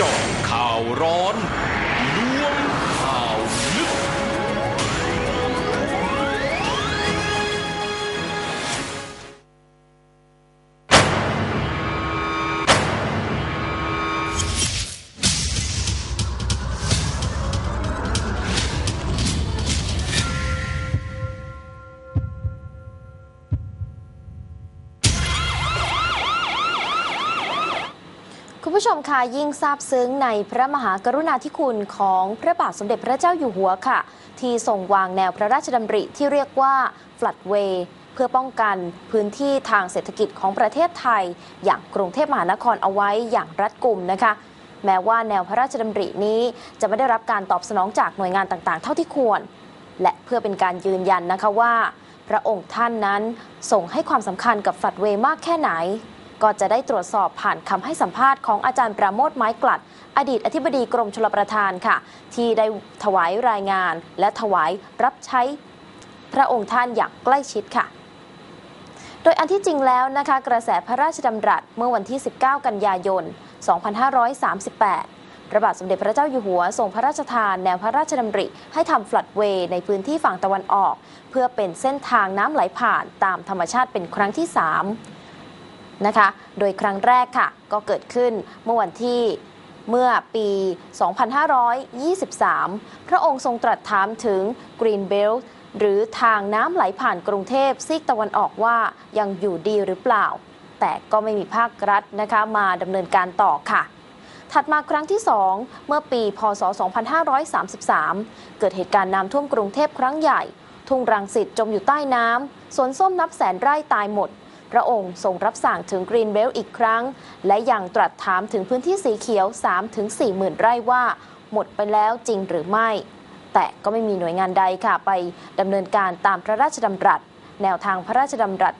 จาะข่าวร้อนล้วง ผู้ชมค่ะยิ่งซาบซึ้งในพระมหากรุณาธิคุณของพระบาทสมเด็จพระเจ้าอยู่หัวค่ะ ที่ทรงวางแนวพระราชดำริที่เรียกว่า Floodway เพื่อป้องกันพื้นที่ทางเศรษฐกิจของประเทศไทย อย่างกรุงเทพมหานครเอาไว้อย่างรัดกุมนะคะ แม้ว่าแนวพระราชดำรินี้จะไม่ได้รับการตอบสนองจากหน่วยงานต่างๆ เท่าที่ควร และเพื่อเป็นการยืนยันนะคะว่า พระองค์ท่านนั้นส่งให้ความสำคัญกับ Floodway มากแค่ไหน ก็จะได้ตรวจสอบผ่านคำให้สัมภาษณ์ของอาจารย์ประโมทไม้กลัด อดีตอธิบดีกรมชลประทานค่ะ ที่ได้ถวายรายงาน และถวายรับใช้พระองค์ท่านอย่างใกล้ชิดค่ะโดยอันที่จริงแล้วนะคะกระแสพระราชดำรัสเมื่อวันที่ 19 กันยายน 2538 พระบาทสมเด็จพระเจ้าอยู่หัวทรงพระราชทานแนวพระราชดำริ ให้ทำฟลัดเวย์ในพื้นที่ฝั่งตะวันออก เพื่อเป็นเส้นทางน้ำไหลผ่านตามธรรมชาติเป็นครั้งที่ 3 นะคะ โดยครั้งแรกค่ะ ก็เกิดขึ้นเมื่อวันที่เมื่อปี 2523 พระองค์ทรงตรัสถามถึง Green Belt หรือทางน้ำไหลผ่านกรุงเทพซีกตะวันออกว่ายังอยู่ดีหรือเปล่า แต่ก็ไม่มีภาครัฐนะคะมาดำเนินการต่อค่ะ ถัดมาครั้งที่ 2 เมื่อปี พศ 2533 เกิดเหตุการณ์น้ำท่วมกรุงเทพครั้งใหญ่ ทุ่งรังสิตจมอยู่ใต้น้ำสวนส้มนับแสนไร่ตายหมด พระองค์ทรงรับสั่งถึงกรีนเบลอีกครั้ง และยังตรัสถามถึงพื้นที่สีเขียว 3-4หมื่นไร่ว่า หมดไปแล้วจริงหรือไม่ แต่ก็ไม่มีหน่วยงานใดค่ะไปดำเนินการตามพระราชดำรัส แนวทางพระราชดำรัส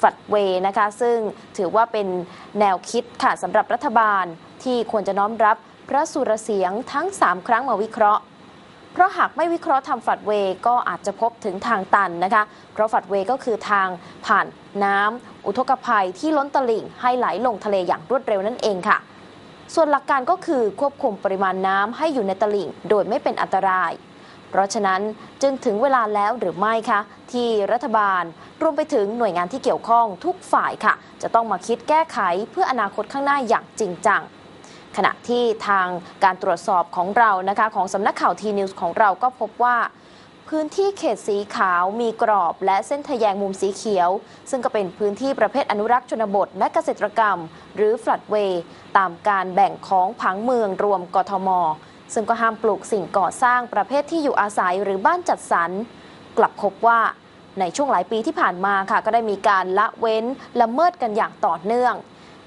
ฝัดเวนะคะ ซึ่งถือว่าเป็นแนวคิดค่ะสำหรับรัฐบาลที่ควรจะน้อมรับพระสุรเสียงทั้ง 3 ครั้งมาวิเคราะห์ เพราะหากไม่วิเคราะห์ทำฝัดเวย์ก็อาจจะพบถึงทางตันนะคะ เพราะฝัดเวย์ก็คือทางผ่านน้ำอุทกภัยที่ล้นตลิ่งให้ไหลลงทะเลอย่างรวดเร็วนั่นเองค่ะ ส่วนหลักการก็คือควบคุมปริมาณน้ำให้อยู่ในตลิ่ง โดยไม่เป็นอันตราย เพราะฉะนั้นจึงถึงเวลาแล้วหรือไม่คะที่รัฐบาลรวมไปถึงหน่วยงานที่เกี่ยวข้องทุกฝ่ายค่ะ จะต้องมาคิดแก้ไขเพื่ออนาคตข้างหน้าอย่างจริงจัง ขณะที่ทางการตรวจสอบของเรานะคะของสำนักข่าวทีนิวส์ของเราก็พบว่าพื้นที่เขตสีขาวมีกรอบ และเส้นทะแยงมุมสีเขียว ซึ่งก็เป็นพื้นที่ประเภทอนุรักษ์ชนบท และเกษตรกรรม หรือฟลัดเวย์ตามการแบ่งของผังเมืองรวมกทม ซึ่งก็ห้ามปลูกสิ่งก่อสร้างประเภทที่อยู่อาศัยหรือบ้านจัดสรร กลับพบว่าในช่วงหลายปีที่ผ่านมาค่ะ ก็ได้มีการละเว้นละเมิดกันอย่างต่อเนื่อง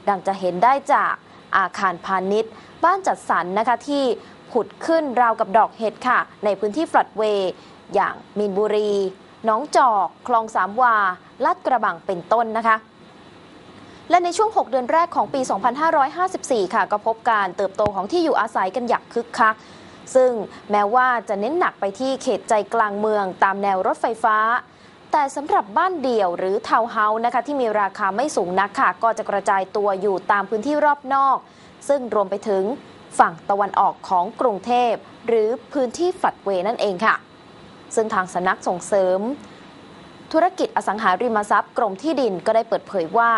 ดังจะเห็นได้จาก อาคารพาณิชย์ บ้านจัดสรรนะคะที่ผุดขึ้นราวกับดอกเห็ดค่ะ ในพื้นที่ฟลัดเวย์อย่างมีนบุรี น้องจอก คลองสามวา ลาดกระบังเป็นต้นนะคะและในช่วง 6 เดือนแรกของปี 2554 ค่ะ ก็พบการเติบโตของที่อยู่อาศัยกันอย่างคึกคัก ซึ่งแม้ว่าจะเน้นหนักไปที่เขตใจกลางเมืองตามแนวรถไฟฟ้า แต่สำหรับบ้านเดี่ยวหรือทาวน์เฮาส์นะคะที่มีราคาไม่สูงนักค่ะ ก็จะกระจายตัวอยู่ตามพื้นที่รอบนอก ซึ่งรวมไปถึงฝั่งตะวันออกของกรุงเทพ หรือพื้นที่ฟัดเวนั่นเองค่ะ ซึ่งทางสำนักส่งเสริม ธุรกิจอสังหาริมทรัพย์กรมที่ดินก็ได้เปิดเผยว่า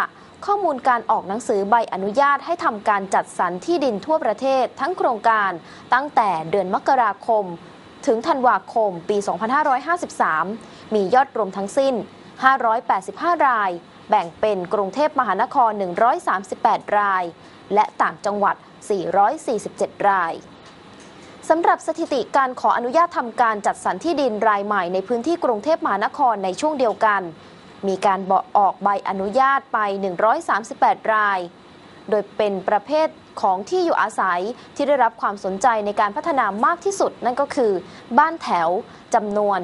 ข้อมูลการออกหนังสือใบอนุญาตให้ทำการจัดสรรที่ดินทั่วประเทศทั้งโครงการตั้งแต่เดือนมกราคม ถึงธันวาคมปี 2553 มียอดรวมทั้งสิ้น 585 ราย แบ่งเป็นกรุงเทพมหานคร 138 ราย และต่างจังหวัด 447 รายสำหรับสถิติการขออนุญาตทำการจัดสรรที่ดินรายใหม่ในพื้นที่กรุงเทพมหานครในช่วงเดียวกัน มีการบอกออกใบอนุญาตไป 138 ราย โดยเป็นประเภท ของที่อยู่อาศัยที่ได้รับความสนใจในการพัฒนามากที่สุด นั่นก็คือ บ้านแถวจำนวน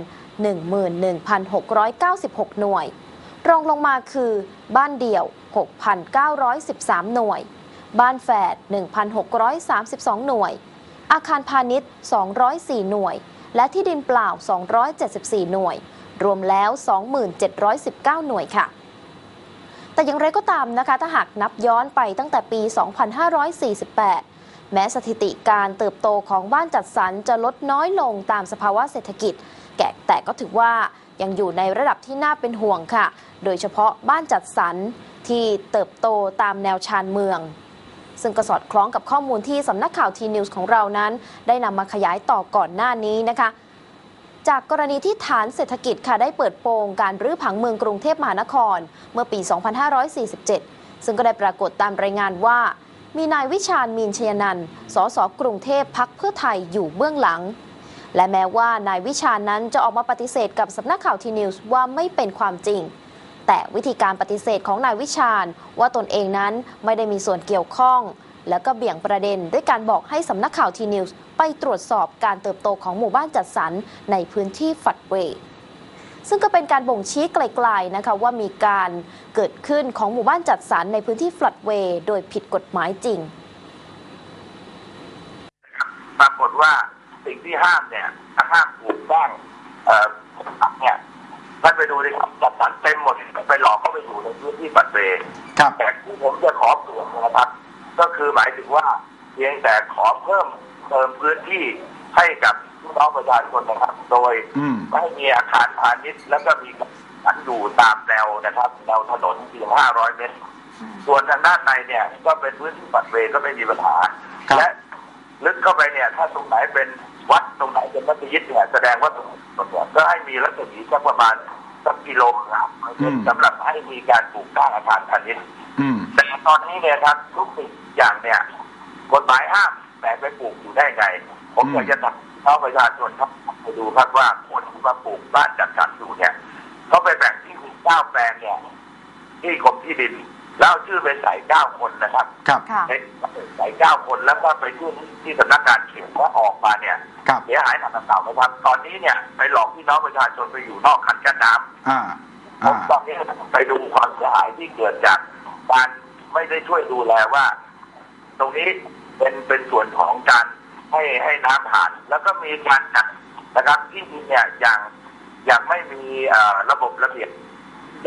11,696 หน่วย รองลงมาคือบ้านเดี่ยว 6,913 หน่วย บ้านแฝด 1,632 หน่วย อาคารพาณิชย์ 204 หน่วย และที่ดินเปล่า 274 หน่วย รวมแล้ว 2719 หน่วยค่ะ แต่อย่างไรก็ตามนะคะ ถ้าหากนับย้อนไปตั้งแต่ปี 2548 แม้สถิติการเติบโตของบ้านจัดสรรจะลดน้อยลงตามสภาวะเศรษฐกิจ แกแต่ก็ถือว่ายังอยู่ในระดับที่น่าเป็นห่วงค่ะ โดยเฉพาะบ้านจัดสรรที่เติบโตตามแนวชานเมือง ซึ่งก็สอดคล้องกับข้อมูลที่สำนักข่าวทีนิวส์ของเรานั้น ได้นำมาขยายต่อก่อนหน้านี้นะคะ จากกรณีที่ฐานเศรษฐกิจค่ะได้เปิดโปงการรื้อผังเมืองกรุงเทพมหานคร เมื่อปี 2547 ซึ่งก็ได้ปรากฏตามรายงานว่า มีนายวิชาญมีนชยนันท์สสกรุงเทพพักเพื่อไทยอยู่เบื้องหลัง และแม้ว่านายวิชาญนั้นจะออกมาปฏิเสธกับสำนักข่าวทีนิวส์ว่าไม่เป็นความจริง แต่วิธีการปฏิเสธของนายวิชาญว่าตนเองนั้นไม่ได้มีส่วนเกี่ยวข้อง แล้วก็เบี่ยงประเด็นด้วยการบอกให้สำนักข่าวทีนิวส์ไปตรวจสอบการเติบโตของหมู่บ้านจัดสรรในพื้นที่ฝัดเวย์ซึ่งก็เป็นการบ่งชี้ไกลๆนะคะว่ามีการเกิดขึ้นของหมู่บ้านจัดสรรในพื้นที่ฟลัดเวย์โดยผิดกฎหมายจริง ปรากฏว่าสิ่งที่ห้ามเนี่ยห้ามปลูกสร้างเอ่อเนี่ยท่านไปดูดิครับจัดสรรเต็มหมดไปหลอกเข้าไปอยู่ในพื้นที่ปัดเวย์ครับแต่ที่ผมจะขอเปลี่ยนนะครับ ก็คือหมายถึงว่าเพียงแต่ขอเพิ่มเติมพื้นที่ให้กับพี่น้องประชาชนนะครับ โดยอืมไม่ให้มีอาคารพาณิชย์ แล้วก็มีการอยู่ตามแนวนะครับแนวถนนเพียง500 เมตร ส่วนทางด้านในเนี่ย ก็เป็นพื้นที่ปัดเวย์ก็ไม่มีปัญหาครับและลึกเข้าไปเนี่ย ถ้าตรงไหนเป็นวัดตรงไหนเป็นมัสยิดเนี่ยแสดงว่าตรงนี้ก็ให้มีรัศมีสักประมาณสักกิโลครับอืมสำหรับให้มีการปลูกสร้างอาคารพาณิชย์อืมแต่ตอน นี้เนี่ยครับทุกสิ่งอย่างเนี่ยกฎหมายห้ามแต่ไปปลูกอยู่ได้ไง ผมอืมอยากจะถามชาวประชาชนครับไปดูครับว่าคนที่มาปลูกบ้านจัดสรรอยู่เนี่ยเขาไปแบ่งที่ดินเก้าแปลงเนี่ยที่กรมที่ดินแล้วเอาชื่อไปใส่เก้าคนนะครับครับค่ะใส่เก้าคนแล้วก็ไปยื่นที่สำนักงานเขตว่าออกมาเนี่ยครับเสียหายหนักต่างๆนะครับ ตอนนี้เนี่ยไปหลอกพี่น้องประชาชนไปอยู่นอกคันกั้นน้ำอ่าผมอ่าตอนนี้ไปดูความเสียหายที่เกิดจากการ ไม่ได้ช่วยดูแลว่า ตรงนี้เป็นเป็นส่วนของการให้ให้น้ำผ่าน แล้วก็มีการจัดนะครับที่ดินเนี่ยอย่างอย่างไม่มีเอ่อระบบระเบียบ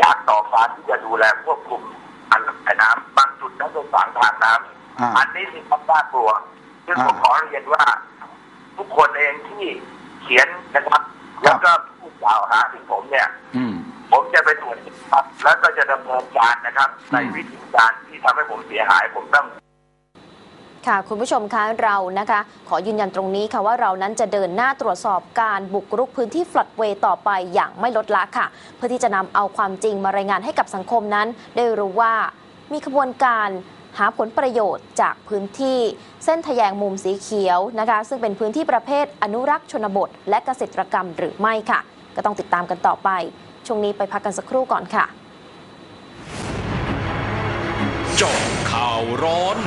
ยากต่อการที่จะดูแลควบคุมการระบายน้ำบางจุดนั้นเป็นฝังทางน้ำอ่าอันนี้ที่ความน่ากลัวซึ่งผมอ่าขอเรียนว่า ทุกคนเองที่เขียนนะครับ แล้วก็ผู้กล่าวหาถึงผมเนี่ยอืมผมจะไปตรวจสอบแล้วก็จะดำเนินการนะครับ ในอืมวิธีการที่ ทำให้ผมเสียหายผมต้องค่ะคุณผู้ชมคะเรานะคะ ขอยืนยันตรงนี้ค่ะว่าเรานั้นจะเดินหน้าตรวจสอบการบุกรุกพื้นที่ฟลัดเวย์ต่อไปอย่างไม่ลดละค่ะ เพื่อที่จะนำเอาความจริงมารายงานให้กับสังคมนั้น ได้รู้ว่ามีขบวนการหาผลประโยชน์จากพื้นที่ เส้นทะแยงมุมสีเขียวนะคะ ซึ่งเป็นพื้นที่ประเภทอนุรักษ์ชนบท และเกษตรกรรมหรือไม่ค่ะ ก็ต้องติดตามกันต่อไปช่วงนี้ไปพักกันสักครู่ก่อนค่ะ เจาะข่าวร้อน